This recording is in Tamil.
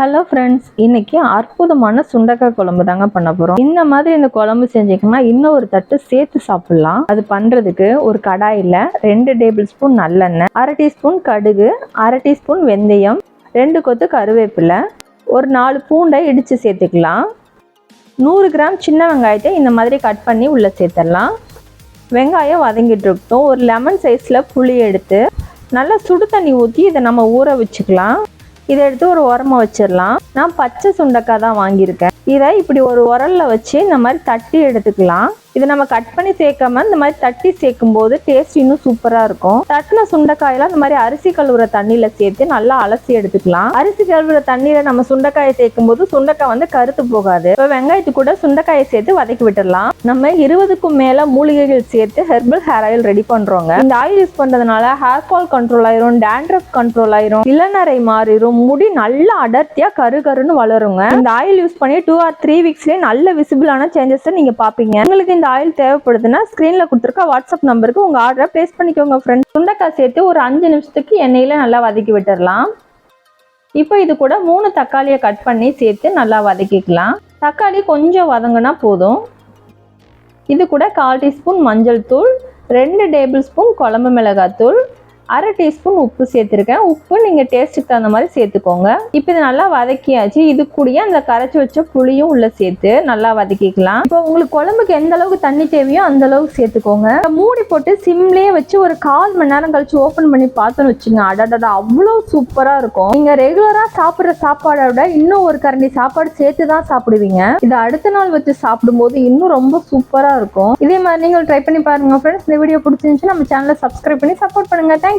ஹலோ ஃப்ரெண்ட்ஸ் இன்னைக்கு அற்புதமான சுண்டக்காய் குழம்பு தாங்க பண்ண போகிறோம் இந்த மாதிரி இந்த குழம்பு செஞ்சீங்கன்னா இன்னும் ஒரு தட்டு சேர்த்து சாப்பிட்லாம். அது பண்ணுறதுக்கு ஒரு கடாயில் ரெண்டு டேபிள் ஸ்பூன் நல்லெண்ணெய் அரை டீஸ்பூன் கடுகு அரை டீஸ்பூன் வெந்தயம் ரெண்டு கொத்து கருவேப்பிலை ஒரு நாலு பூண்டை இடித்து சேர்த்துக்கலாம். நூறு கிராம் சின்ன வெங்காயத்தை இந்த மாதிரி கட் பண்ணி உள்ளே சேர்த்துடலாம். வெங்காயம் வதங்கிட்டு இருக்கட்டும். ஒரு லெமன் சைஸில் புளி எடுத்து நல்லா சுடு தண்ணி ஊற்றி இதை நம்ம ஊற வச்சுக்கலாம். இதை எடுத்து ஒரு உரமாக வச்சிடலாம். நான் பச்சை சுண்டக்காய் தான் வாங்கியிருக்கேன். இதை இப்படி ஒரு உரல்ல வச்சு இந்த மாதிரி தட்டி எடுத்துக்கலாம். இதை நம்ம கட் பண்ணி சேர்க்காம இந்த மாதிரி தட்டி சேர்க்கும் போது டேஸ்ட் இன்னும் சூப்பரா இருக்கும். தட்டின சுண்டைக்காயெல்லாம் இந்த மாதிரி அரிசி கழுவுற தண்ணியில சேர்த்து நல்லா அலசி எடுத்துக்கலாம். அரிசி கழுவுற தண்ணியில நம்ம சுண்டைக்காயை சேர்க்கும் போது சுண்டைக்காய் வந்து கருத்து போகாது. இப்போ வெங்காயத்து கூட சுண்டைக்காயை சேர்த்து வதக்கி விட்டுடலாம். நம்ம இருபதுக்கும் மேல மூலிகைகள் சேர்த்து ஹெர்பல் ஹேர் ஆயில் ரெடி பண்றோங்க. இந்த ஆயில் யூஸ் பண்றதுனால ஹேர் ஃபால் கண்ட்ரோல் ஆயிரும் டேண்ட்ரஃப் கண்ட்ரோல் ஆயிரும் இளநரை மாறிடும் முடி நல்லா அடர்த்தியா கரு கருன்னு வளருங்க. இந்த ஆயில் யூஸ் பண்ணி டூ ஆர் த்ரீ வீக்ஸ்லேயே நல்ல விசிபிளான சேஞ்சஸ் நீங்க பாப்பீங்க உங்களுக்கு இந்த ஆயில் தேவைப்படுதுன்னா ஸ்க்ரீனில் கொடுத்துருக்க வாட்ஸ்அப் நம்பருக்கு உங்க ஆர்டரை ப்ளேஸ் பண்ணிக்கோங்க ஃப்ரெண்ட்ஸ் சுண்டைக்காய் சேர்த்து ஒரு அஞ்சு நிமிஷத்துக்கு எண்ணெயில நல்லா வதக்கி விட்டுறலாம். இப்போ இது கூட மூணு தக்காளியை கட் பண்ணி சேர்த்து நல்லா வதக்கிக்கலாம். தக்காளி கொஞ்சம் வதங்கினா போதும். இது கூட கால் டீஸ்பூன் மஞ்சள் தூள் ரெண்டு டேபிள் ஸ்பூன் குழம்பு மிளகாய் தூள் அரை டீஸ்பூன் உப்பு சேர்த்துருக்கேன். உப்பு நீங்கள் டேஸ்ட்டுக்கு தகுந்த மாதிரி சேர்த்துக்கோங்க. இப்போ இது நல்லா வதக்கியாச்சு. இது கூடயே அந்த கரைச்சி வச்ச புளியும் உள்ளே சேர்த்து நல்லா வதக்கிக்கலாம். இப்போ உங்களுக்கு குழம்புக்கு எந்த அளவுக்கு தண்ணி தேவையோ அந்த அளவுக்கு சேர்த்துக்கோங்க. மூடி போட்டு சிம்லேயே வச்சு ஒரு கால் மணி நேரம் கழிச்சு ஓப்பன் பண்ணி பார்த்தோன்னு வச்சுங்க அடடடா அவ்வளோ சூப்பராக இருக்கும். நீங்கள் ரெகுலராக சாப்பிட்ற சாப்பாடை விட இன்னும் ஒரு கரண்டி சாப்பாடு சேர்த்து தான் சாப்பிடுவீங்க. இதை அடுத்த நாள் வச்சு சாப்பிடும்போது இன்னும் ரொம்ப சூப்பராக இருக்கும். இதே மாதிரி நீங்கள் ட்ரை பண்ணி பாருங்க ஃப்ரெண்ட்ஸ் இந்த வீடியோ பிடிச்சிருந்துச்சு நம்ம சேனலை சப்ஸ்கிரைப் பண்ணி சப்போர்ட் பண்ணுங்க. Thank you